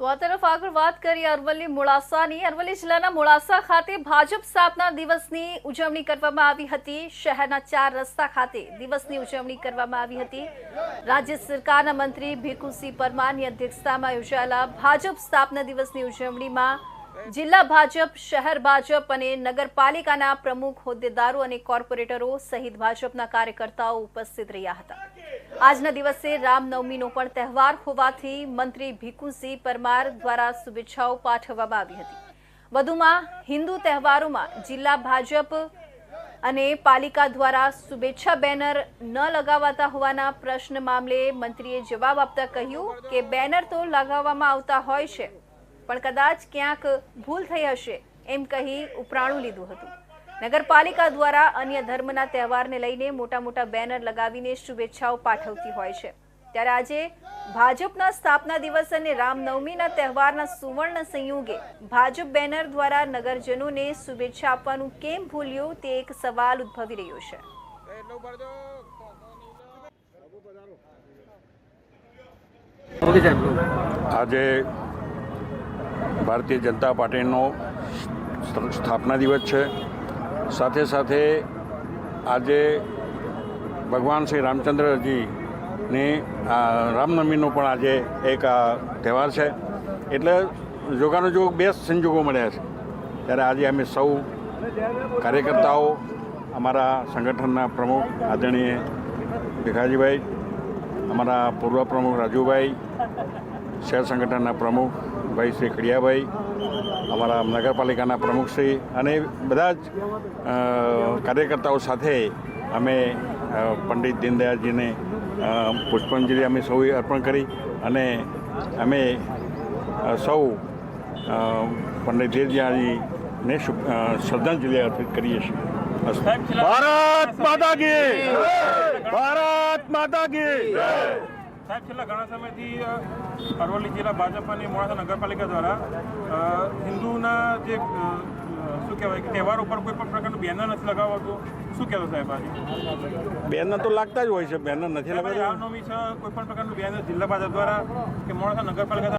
તો આ તરફ આગળ વાત કરીએ અરવલ્લી મોડાસાની. અરવલ્લી જિલ્લાના મોડાસા ખાતે ભાજપ સ્થાપના દિવસની ઉજવણી કરવામાં આવી હતી. શહેરના ચાર રસ્તા ખાતે દિવસની ઉજવણી કરવામાં આવી હતી. રાજ્ય સરકારના મંત્રી ભીખુસિંહ પરમારની અધ્યક્ષતામાં યોજાયેલા ભાજપ સ્થાપના દિવસની ઉજવણીમાં જિલ્લા ભાજપ, શહેર ભાજપ અને નગરપાલિકાના પ્રમુખ હોદ્દેદારો અને કોર્પોરેટરો સહિત ભાજપના કાર્યકર્તાઓ ઉપસ્થિત રહ્યા હતા. આજના દિવસે રામનવમીનો પણ તહેવાર હોવાથી મંત્રી ભીખુસિંહ પરમાર દ્વારા શુભેચ્છાઓ પાઠવવામાં આવી હતી. વધુમાં હિન્દુ તહેવારોમાં જિલ્લા ભાજપ અને પાલિકા દ્વારા શુભેચ્છા બેનર ન લગાવાતા હોવાના પ્રશ્ન મામલે મંત્રીએ જવાબ આપતા કહ્યું કે બેનર તો લગાવવામાં આવતા હોય છે, પણ કદાચ ક્યાંક ભૂલ થઈ હશે એમ કહી ઉપરાણું લીધું હતું. નગરપાલિકા દ્વારા અન્ય ધર્મના તહેવારને લઈને મોટા મોટા બેનર લગાવીને શુભેચ્છાઓ પાઠવતી હોય છે. ત્યારે આજે ભાજપના સ્થાપના દિવસ અને રામનવમીના તહેવારના સુવર્ણ સંયોગે ભાજપ બેનર દ્વારા નગરજનોને શુભેચ્છા આપવાનું કેમ ભૂલ્યું તે એક સવાલ ઉદ્ભવી રહ્યો છે. આજે ભારતીય જનતા પાર્ટીનો સ્થાપના દિવસ છે. સાથે સાથે આજે ભગવાન શ્રી રામચંદ્રજીની રામનવમીનો પણ આજે એક તહેવાર છે. એટલે જોગાનો જોગ બે સંજોગો મળ્યા છે. ત્યારે આજે અમે સૌ કાર્યકર્તાઓ, અમારા સંગઠનના પ્રમુખ આદરણીય ભીખાજીભાઈ, અમારા પૂર્વ પ્રમુખ રાજુભાઈ શહેર સંગઠનના પ્રમુખ ભાઈ શ્રી ખડિયાભાઈ અમારા નગરપાલિકાના પ્રમુખશ્રી અને બધા જ કાર્યકર્તાઓ સાથે અમે પંડિત દીનદયાળજીને પુષ્પાંજલિ અમે સૌએ અર્પણ કરી અને અમે સૌ પંડિત દીનદયાળજીને શ્રદ્ધાંજલિ અર્પિત કરીએ છીએ. ભારત માતા કી ભારત માતા કી સાહેબ છેલ્લા ઘણા સમયથી અરવલ્લી જિલ્લા ભાજપ અને મોડાસા નગરપાલિકા દ્વારા હિન્દુના જે શું કહેવાય કે તહેવાર ઉપર કોઈ પણ પ્રકારનું બેનર નથી લગાવતું. શું કહેતો સાહેબ આજે? બેનર તો લાગતા જ હોય છે બેનર નથી લગાવતા. રામનવમી છે કોઈ પણ પ્રકારનું બેનર જિલ્લા ભાજપ દ્વારા કે મોડાસા નગરપાલિકા